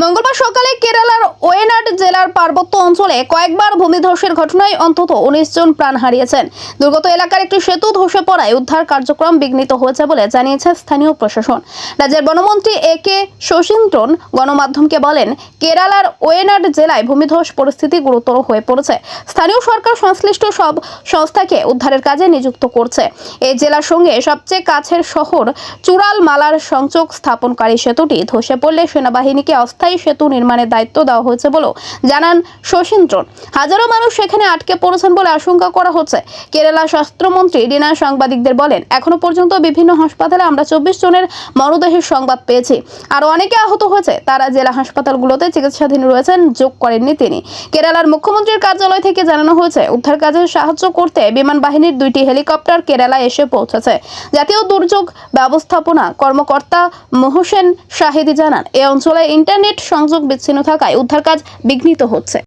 মঙ্গলবার সকালে কেরালার ওয়েনাড জেলার পার্বত্য অঞ্চলে কয়েকবার ভূমিধসের ঘটনায় অন্তত উনিশ জন প্রাণ হারিয়েছেন। দুর্গত এলাকার একটি সেতু ধসে পড়ায় উদ্ধার কার্যক্রম বিঘ্নিত হয়েছে বলে জানিয়েছে স্থানীয় প্রশাসন। রাজ্যের বনমন্ত্রী এ কে শশীন্দ্রন গণমাধ্যমকে বলেন কেরালার ওয়েনাড জেলায় ভূমিধস পরিস্থিতি গুরুতর হয়ে পড়েছে। স্থানীয় সরকার সংশ্লিষ্ট সব সংস্থাকে উদ্ধারের কাজে নিযুক্ত করছে। এই জেলার সঙ্গে সবচেয়ে কাছের শহর চূড়াল মালার সংযোগ স্থাপনকারী সেতুটি ধসে পড়লে সেনাবাহিনীকে অস্থায়ী সেতু নির্মাণের দায়িত্ব দেওয়া হয়েছে বলেও জানান শশীন্দ্রন হাজারো মানুষ সেখানে আটকে পড়েছেন বলে আশঙ্কা করা হচ্ছে। কেরালা স্বাস্থ্যমন্ত্রী রিনা সাংবাদিকদের বলেন, এখনও পর্যন্ত বিভিন্ন হাসপাতালে আমরা চব্বিশ জনের মরদেহের সংবাদ পেয়েছি। আরও অনেকে আহত হয়েছে, তারা জেলা হাসপাতালগুলোতে চিকিৎসাধীন রয়েছেন, যোগ করেননি তিনি। কেরালার মুখ্যমন্ত্রীর কার্যালয় থেকে জানানো হয়েছে, উদ্ধার কাজে সাহায্য করতে বিমান বাহিনীর দুইটি হেলিকপ্টার কেরালায় এসে পৌঁছেছে। জাতীয় দুর্যোগ ব্যবস্থাপনা কর্মকর্তা মোহসেন শাহিদি জানান, এ অঞ্চলে ইন্টারনেট সংযোগ বিচ্ছিন্ন থাকায় উদ্ধার কাজ বিঘ্নিত হচ্ছে।